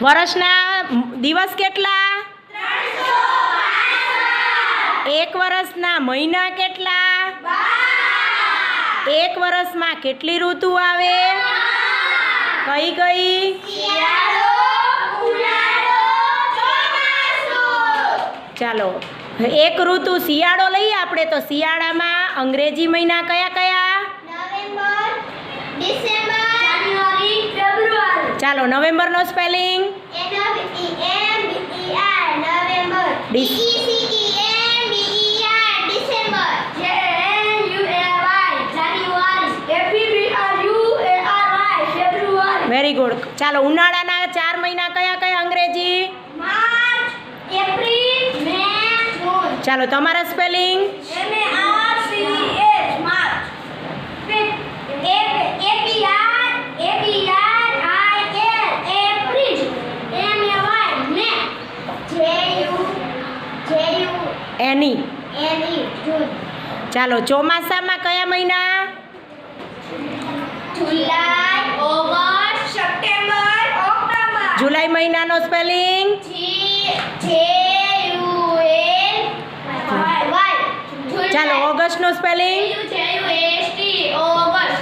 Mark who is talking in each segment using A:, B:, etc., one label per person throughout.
A: વર્ષના દિવસ કેટલા? એક વર્ષના મહિના કેટલા? એક વર્ષમાં કેટલી ઋતુ આવે? કઈ કઈ? ચાલો, એક ઋતુ શિયાળો લઈએ આપણે તો શિયાળામાં અંગ્રેજી મહિના કયા કયા
B: નવેમ્બર ડિસેમ્બર જાન્યુઆરી ફેબ્રુઆરી
A: ચાલો નવેમ્બરનો spelling
B: N E M B E R November D
A: dis-
B: E C E M B E R December J N U A Y January F B R U A R નવેમ્બરનો spelling
A: very good ચાલો ઉનાળાના ચાર મહિના કયા કયા અંગ્રેજી? ચાલો તમારા spelling
B: M A R C H March A A P R A P R I L April M A Y May J U J U
A: any
B: N E June
A: ચાલો ચોમાસામાં કયા મહિના?
B: જુલાઈ ઓગસ્ટ સપ્ટેમ્બર ઓક્ટોબર.
A: જુલાઈ મહિનાનો spelling? ચાલો
B: August નો spelling?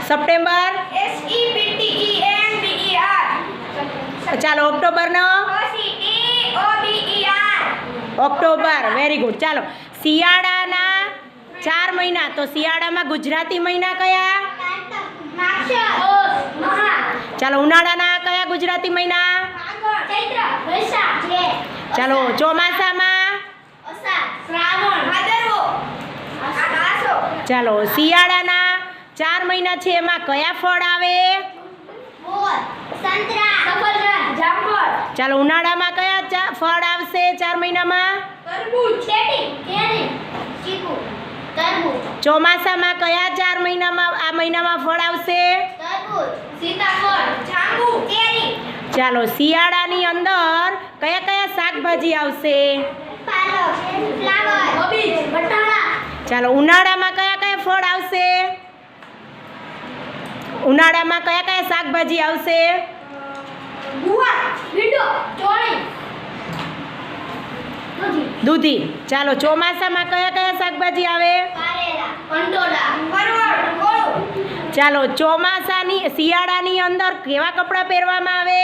B: September? B E R
A: ચાલો ઓક્ટોબરનો?
B: O C T O B E R
A: October very good ચાલો શિયાળાના ચાર મહિના, તો શિયાળામાં ગુજરાતી મહિના કયા? ચાલો, ઉનાળાના કયા ગુજરાતી મહિના? ચાલો, ચોમાસામાં? ચાલો, શિયાળાના ચાર મહિના છે, એમાં કયા ફળ આવે? ચાલો, ઉનાળામાં કયા ફળ આવશે ચાર મહિનામાં? ચોમાસામાં કયા ચાર મહિનામાં આ મહિનામાં ફળ આવશે? ચાલો શિયાળાની અંદર કયા કયા શાકભાજી આવશે? ચાલો ઉનાળામાં કયા કયા ફળ આવશે? ઉનાળામાં કયા કયા શાકભાજી આવશે? દૂધી. ચાલો ચોમાસામાં કયા કયા શાકભાજી આવે? ચાલો ચોમાસાની શિયાળાની અંદર કેવા કપડાં પહેરવામાં આવે?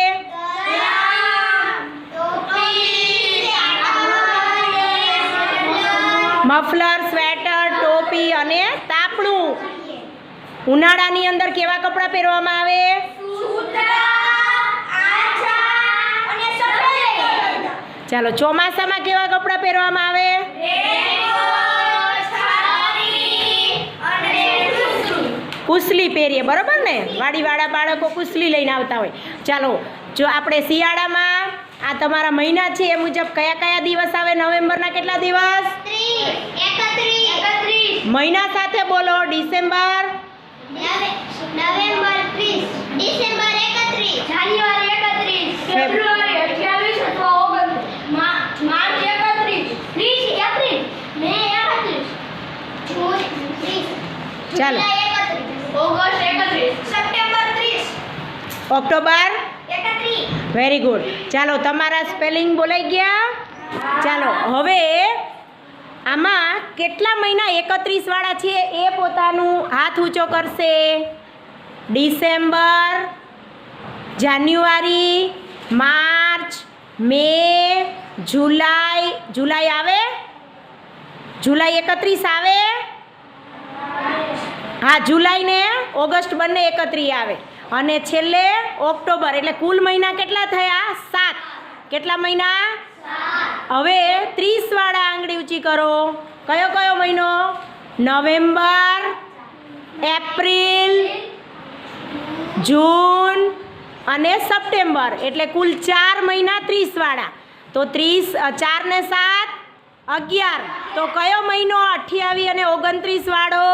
A: મફલર સ્વેટર ટોપી અને તાપણું. ઉનાળાની અંદર કેવા કપડાં પહેરવામાં આવે? ચાલો ચોમાસામાં કેવા કપડાં પહેરવામાં આવે? કુસલી પહેરીએ બરાબર ને? વાડીવાળા બાળકો કુસલી લઈને આવતા હોય. ચાલો જો આપણે શિયાળામાં આ તમારા મહિના છે એ મુજબ કયા કયા દિવસ આવે? નવેમ્બરના કેટલા દિવસ? મહિના સાથે બોલો December?
B: November December January February અઠ્યાવીસ અથવા ઓગણત્રીસ માર્ચ એકત્રીસ ત્રીસ એપ્રિલ મે એકત્રીસ જૂન ત્રીસ
A: ચાલો.
B: જુલાઈ એકત્રીસ ઓગસ્ટ એકત્રીસ સપ્ટેમ્બર ત્રીસ
A: ઓક્ટોબર? વેરી ગુડ ચાલો તમારા સ્પેલિંગ બોલાઈ ગયા? ચાલો હવે આમાં કેટલા મહિના એકત્રીસ વાળા છે એ પોતાનું હાથ ઊંચો કરશે? ડિસેમ્બર જાન્યુઆરી માર્ચ મે જુલાઈ. જુલાઈ આવે? જુલાઈ એકત્રીસ આવે? હા. જુલાઈ ને ઓગસ્ટ બંને એકત્રીસ આવે. અને છેલ્લે ઓક્ટોબર એટલે કુલ મહિના કેટલા થયા? સાત. કેટલા મહિના? હવે ત્રીસવાળા આંગળી ઊંચી કરો. કયો કયો મહિનો? નવેમ્બર એપ્રિલ જૂન અને સપ્ટેમ્બર એટલે કુલ ચાર મહિના ત્રીસવાળા તો ત્રીસ ચાર ને સાત અગિયાર. તો કયો મહિનો અઠ્યાવીસ અને ઓગણત્રીસ વાળો?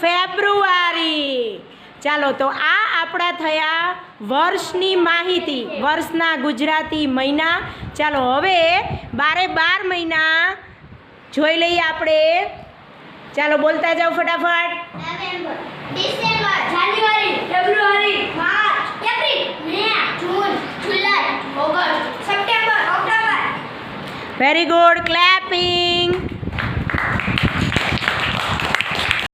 A: ફેબ્રુઆરી. ચાલો તો આ આપણા થયા વર્ષની માહિતી વર્ષના ગુજરાતી મહિના. ચાલો હવે બારે બાર મહિના જોઈ લઈએ આપણે. ચાલો બોલતા જાઓ ફટાફટ. Very good clapping